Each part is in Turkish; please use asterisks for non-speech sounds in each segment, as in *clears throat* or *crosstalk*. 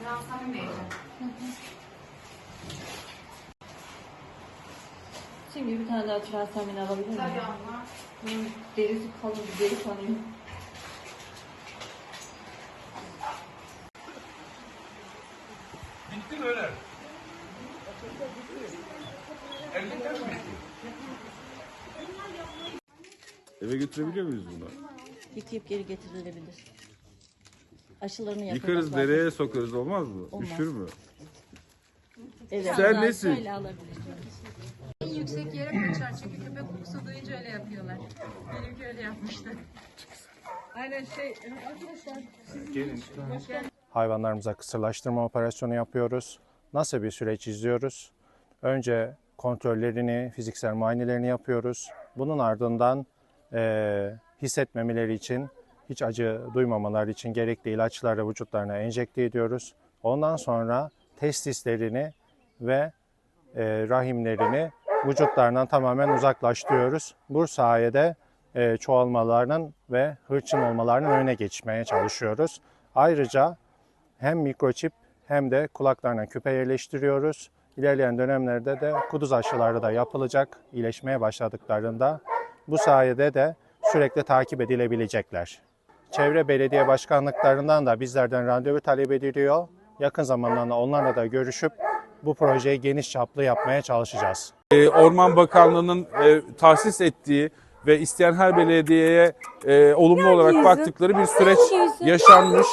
Biraz samimiydi. Şimdi bir tane daha transamin alabilir miyim? Tabii ama. Benim derisi kalın, deri kanıyor. Bitti mi öyle? Elbette mi bitti? Eve götürebiliyor muyuz bunu? Yıkayıp geri getirilebilir. Aşılarını yapmak Yıkarız lazım. dereye sokarız olmaz mı? Olmaz. Üşür mü? Evet. Sen nesin? Alabilirsiniz. En yüksek yere kaçar çünkü köpek kokusu duyunca öyle yapıyorlar. Benimki öyle yapmıştı. Aynen şey arkadaşlar hayvanlarımıza kısırlaştırma operasyonu yapıyoruz. Nasıl bir süreç izliyoruz? Önce kontrollerini, fiziksel muayenelerini yapıyoruz. Bunun ardından eee, hissetmemeleri için, hiç acı duymamaları için gerekli ilaçları vücutlarına enjekte ediyoruz. Ondan sonra testislerini ve eee, rahimlerini vücutlarından tamamen uzaklaştırıyoruz. Bu sayede eee, çoğalmalarının ve hırçın olmalarının önüne geçmeye çalışıyoruz. Ayrıca hem mikroçip hem de kulaklarına küpe yerleştiriyoruz. İlerleyen dönemlerde de kuduz aşıları da yapılacak iyileşmeye başladıklarında. Bu sayede de sürekli takip edilebilecekler. Çevre belediye başkanlıklarından da bizlerden randevu talep ediliyor. Yakın zamanlarda onlarla da görüşüp bu projeyi geniş çaplı yapmaya çalışacağız. Ee, Orman Bakanlığı'nın e, tahsis ettiği ve isteyen her belediyeye e, olumlu olarak baktıkları bir süreç yaşanmış.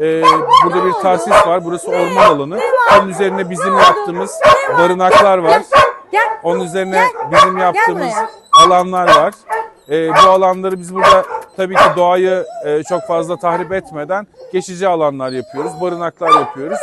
Ee, burada bir tahsis var. Burası orman alanı. Onun üzerine bizim yaptığımız barınaklar var. Onun üzerine bizim yaptığımız alanlar var. Ee, bu alanları biz burada tabii ki doğayı e, çok fazla tahrip etmeden geçici alanlar yapıyoruz, barınaklar yapıyoruz.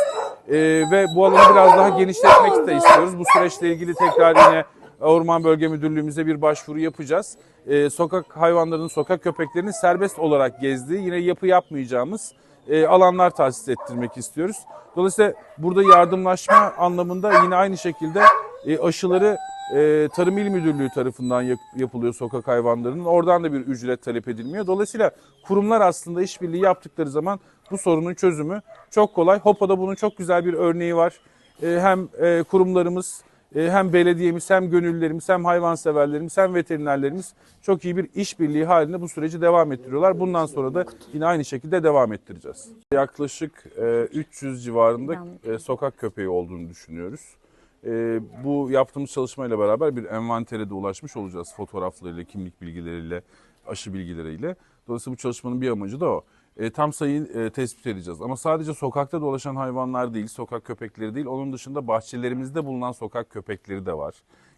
Ee, ve bu alanı biraz daha genişletmek de istiyoruz. Bu süreçle ilgili tekrar yine Orman Bölge Müdürlüğümüze bir başvuru yapacağız. Ee, sokak hayvanlarının, sokak köpeklerinin serbest olarak gezdiği, yine yapı yapmayacağımız e, alanlar tahsis ettirmek istiyoruz. Dolayısıyla burada yardımlaşma anlamında yine aynı şekilde e, aşıları e, Tarım İl Müdürlüğü tarafından yap- yapılıyor sokak hayvanlarının. Oradan da bir ücret talep edilmiyor. Dolayısıyla kurumlar aslında işbirliği yaptıkları zaman bu sorunun çözümü çok kolay. HOPA'da bunun çok güzel bir örneği var. E, hem e, kurumlarımız e, hem belediyemiz hem gönüllülerimiz hem hayvanseverlerimiz hem veterinerlerimiz çok iyi bir işbirliği halinde bu süreci devam ettiriyorlar. Bundan sonra da yine aynı şekilde devam ettireceğiz. Yaklaşık e, 300 civarında e, sokak köpeği olduğunu düşünüyoruz. E, bu yaptığımız çalışmayla beraber bir envantere de ulaşmış olacağız fotoğraflarıyla, kimlik bilgileriyle, aşı bilgileriyle. Dolayısıyla bu çalışmanın bir amacı da o. E, tam sayıyı e, tespit edeceğiz. Ama sadece sokakta dolaşan hayvanlar değil, sokak köpekleri değil. Onun dışında bahçelerimizde bulunan sokak köpekleri de var.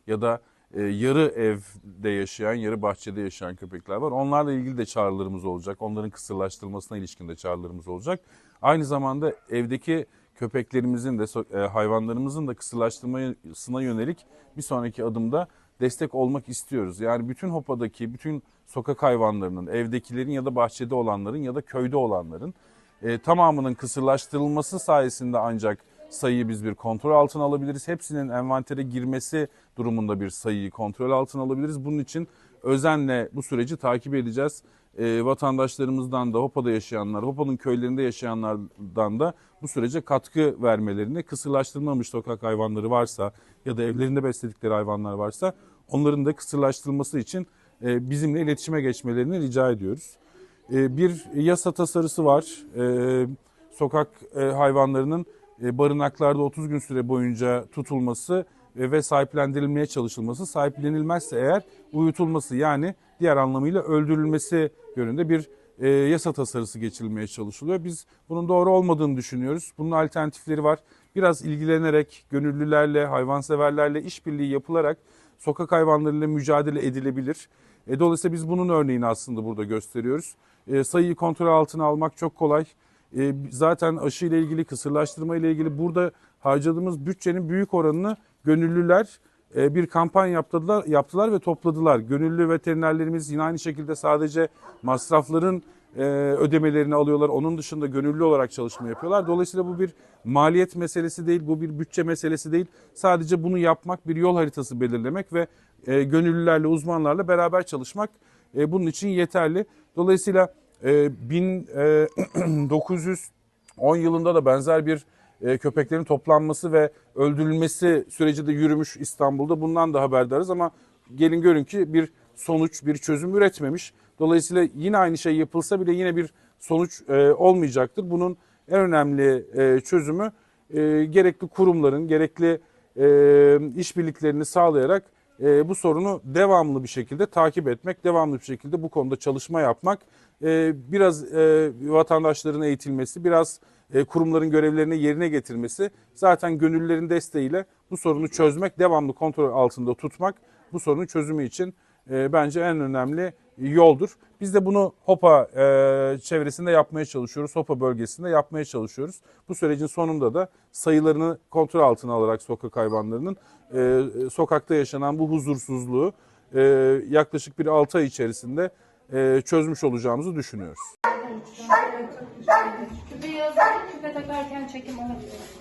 Ya da e, yarı evde yaşayan, yarı bahçede yaşayan köpekler var. Onlarla ilgili de çağrılarımız olacak. Onların kısırlaştırılmasına ilişkin de çağrılarımız olacak. Aynı zamanda evdeki köpeklerimizin de e, hayvanlarımızın da kısırlaştırmasına yönelik bir sonraki adımda destek olmak istiyoruz. Yani bütün Hopa'daki bütün sokak hayvanlarının, evdekilerin ya da bahçede olanların ya da köyde olanların e, tamamının kısırlaştırılması sayesinde ancak sayıyı biz bir kontrol altına alabiliriz. Hepsinin envantere girmesi durumunda bir sayıyı kontrol altına alabiliriz. Bunun için özenle bu süreci takip edeceğiz. E, vatandaşlarımızdan da Hopa'da yaşayanlar, Hopa'nın köylerinde yaşayanlardan da bu sürece katkı vermelerini, kısırlaştırılmamış sokak hayvanları varsa ya da evlerinde besledikleri hayvanlar varsa onların da kısırlaştırılması için e, bizimle iletişime geçmelerini rica ediyoruz. E, bir yasa tasarısı var. E, sokak e, hayvanlarının barınaklarda 30 gün süre boyunca tutulması e, ve sahiplendirilmeye çalışılması, sahiplenilmezse eğer uyutulması yani diğer anlamıyla öldürülmesi yönünde bir e, yasa tasarısı geçirilmeye çalışılıyor. Biz bunun doğru olmadığını düşünüyoruz. Bunun alternatifleri var. Biraz ilgilenerek, gönüllülerle, hayvanseverlerle işbirliği yapılarak sokak hayvanlarıyla mücadele edilebilir. E, dolayısıyla biz bunun örneğini aslında burada gösteriyoruz. E, sayıyı kontrol altına almak çok kolay. E, zaten aşı ile ilgili, kısırlaştırma ile ilgili burada harcadığımız bütçenin büyük oranını gönüllüler e, bir kampanya yaptılar, yaptılar ve topladılar. Gönüllü veterinerlerimiz yine aynı şekilde sadece masrafların e, ödemelerini alıyorlar. Onun dışında gönüllü olarak çalışma yapıyorlar. Dolayısıyla bu bir maliyet meselesi değil, bu bir bütçe meselesi değil. Sadece bunu yapmak, bir yol haritası belirlemek ve e, gönüllülerle, uzmanlarla beraber çalışmak e, bunun için yeterli. Dolayısıyla e, *clears throat* 1910 yılında da benzer bir e, köpeklerin toplanması ve öldürülmesi süreci de yürümüş İstanbul'da. Bundan da haberdarız ama gelin görün ki bir sonuç, bir çözüm üretmemiş. Dolayısıyla yine aynı şey yapılsa bile yine bir sonuç e, olmayacaktır. Bunun en önemli e, çözümü e, gerekli kurumların, gerekli e, işbirliklerini sağlayarak e, bu sorunu devamlı bir şekilde takip etmek, devamlı bir şekilde bu konuda çalışma yapmak, e, biraz e, vatandaşların eğitilmesi, biraz e, kurumların görevlerini yerine getirmesi, zaten gönüllülerin desteğiyle bu sorunu çözmek, devamlı kontrol altında tutmak bu sorunun çözümü için e, bence en önemli yoldur. Biz de bunu HOPA e, çevresinde yapmaya çalışıyoruz. HOPA bölgesinde yapmaya çalışıyoruz. Bu sürecin sonunda da sayılarını kontrol altına alarak sokak hayvanlarının e, sokakta yaşanan bu huzursuzluğu e, yaklaşık bir 6 ay içerisinde e, çözmüş olacağımızı düşünüyoruz. Küpe yazalım. Küpe takarken çekim alabiliriz.